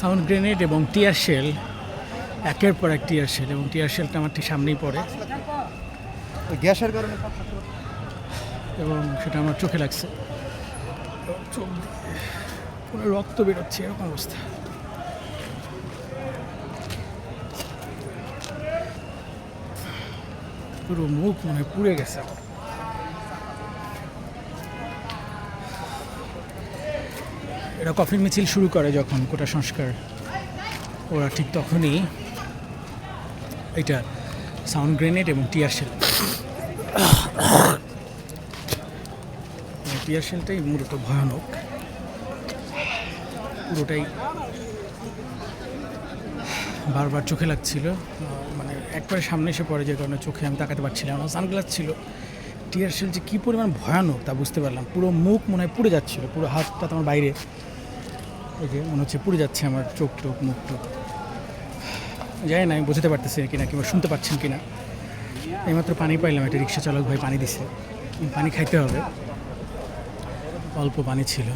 Sound grenade এবং tear shell একের পর এক টিয়ার শেল এবং টিয়ার শেলটা আমার ঠিক সামনেই পড়ে। গ্যাসের কারণে এবং সেটা আমার চোখে লাগছে। চোখ পুরো রক্ত বেরোচ্ছে এরকম অবস্থা। পুরো মুখ মনে পুড়ে গেছে আমার। এরা কফিন মিছিল শুরু করে যখন কোটা সংস্কার। ওরা ঠিক তখনই এটা সাউন্ড গ্রেনেড এবং টিয়ার শেল। টিয়ার শেলটাই মূলত ভয়ানক। পুরোটাই বারবার চোখে লাগছিল। মানে একবারে সামনে এসে পড়ে যে কারণে চোখে আমি তাকাতে পারছিলাম না। সানগ্লাস ছিল। টিয়ার শেল যে কী পরিমাণ ভয়ানক তা বুঝতে পারলাম। পুরো মুখ মনে হয় পুড়ে যাচ্ছিল। পুরো হাতটা তো আমার বাইরে। এই যে মনে হচ্ছে পুড়ে যাচ্ছে আমার চোখ টোক মুখ টোক জানি না, আমি বুঝতে পারতেছি কিনা, কিংবা শুনতে পাচ্ছেন কিনা। এইমাত্র পানি পাইলাম, একটা রিক্সা চালক ভাই পানি দিছে। পানি খাইতে হবে। অল্প পানি ছিল।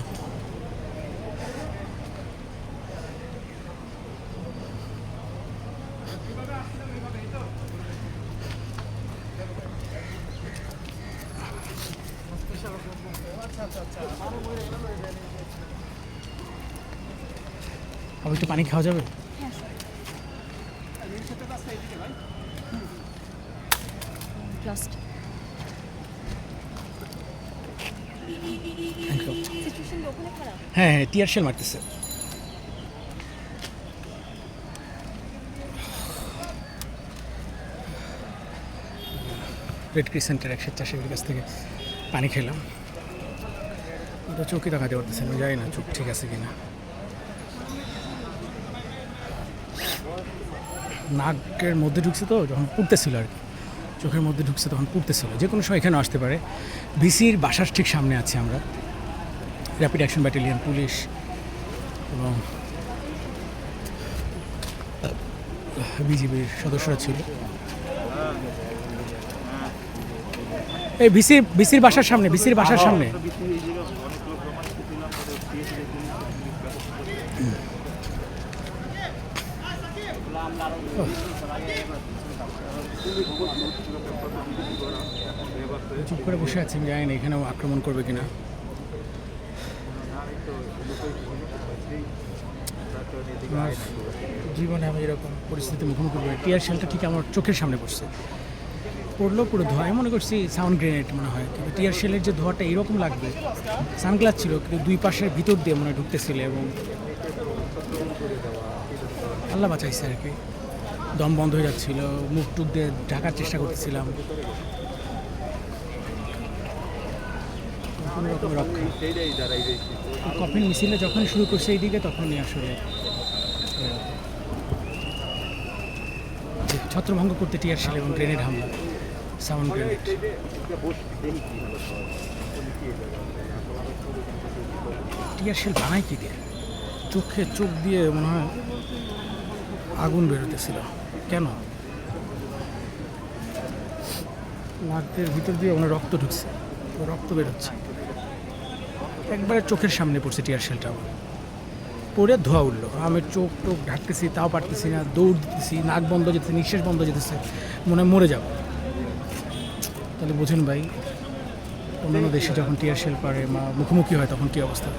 আবার একটু পানি খাওয়া যাবে? খারাপ। হ্যাঁ হ্যাঁ টিয়ার শেল মারতেছে। রেড ক্রিসেন্টের এক স্বেচ্ছাসেবীর কাছ থেকে পানি খেলাম। ওটা চোখে দেখাতে পারতেছে না জানি না চোখ ঠিক আছে কিনা। নাকের মধ্যে ঢুকছে তো, যখন পুড়তেছিল আর কি। চোখের মধ্যে ঢুকছে তখন পুড়তেছিল যে কোনো সময় এখানে আসতে পারে। বিসির বাসার ঠিক সামনে আছি আমরা। র্যাপিড অ্যাকশন ব্যাটালিয়ন পুলিশ এবং বিজিবির সদস্যরা ছিল। এই বিসির বিসির বাসার সামনে বিসির বাসার সামনে। চুপ করে বসে আছি, আমি জানি না এখানেও আক্রমণ করবে কিনা। জীবনে আমি এরকম পরিস্থিতির মুখোমুখি করি টিয়ার শেলটা ঠিক আমার চোখের সামনে পড়ছে। পড়ল পুরো ধোয়া। আমি মনে করছি সাউন্ড গ্রেনেড মনে হয়, কিন্তু টিয়ার শেলের যে ধোয়াটা এরকম লাগবে, সানগ্লাস ছিল, কিন্তু দুই পাশের ভিতর দিয়ে মনে ঢুকতেছিল এবং আল্লাহ বাঁচাইছে আর কি। দম বন্ধ হয়ে যাচ্ছিল, মুখ টুক দিয়ে ঢাকার চেষ্টা করতেছিলাম। কফিন মিছিলে যখন শুরু করছে এইদিকে তখনই আসলে। ছত্রভঙ্গ করতে টিয়ার শেল এবং গ্রেনেড হামলা, সাউন্ড গ্রেনেড। টিয়ার শেল বানায় কি দিয়ে? চোখে চোখ দিয়ে মনে হয় আগুন বেরোতেছিল। কেন? নাকের ভিতর দিয়ে মনে রক্ত ঢুকছে। রক্ত বেরোচ্ছে। একবারে চোখের সামনে পড়ছে টিয়ার শেলটা। পড়ে ধোয়া উঠল। আমি চোখ টোক ঢাকতেছি, তাও পারতেছি না, দৌড় দিতেছি, নাক বন্ধ যেতেছে, নিঃশ্বাস বন্ধ যেতেছে, মনে মরে যাব। তাহলে বুঝুন ভাই, অন্যান্য দেশে যখন টিয়ার শেল পারে বা মুখোমুখি হয়, তখন কী অবস্থা?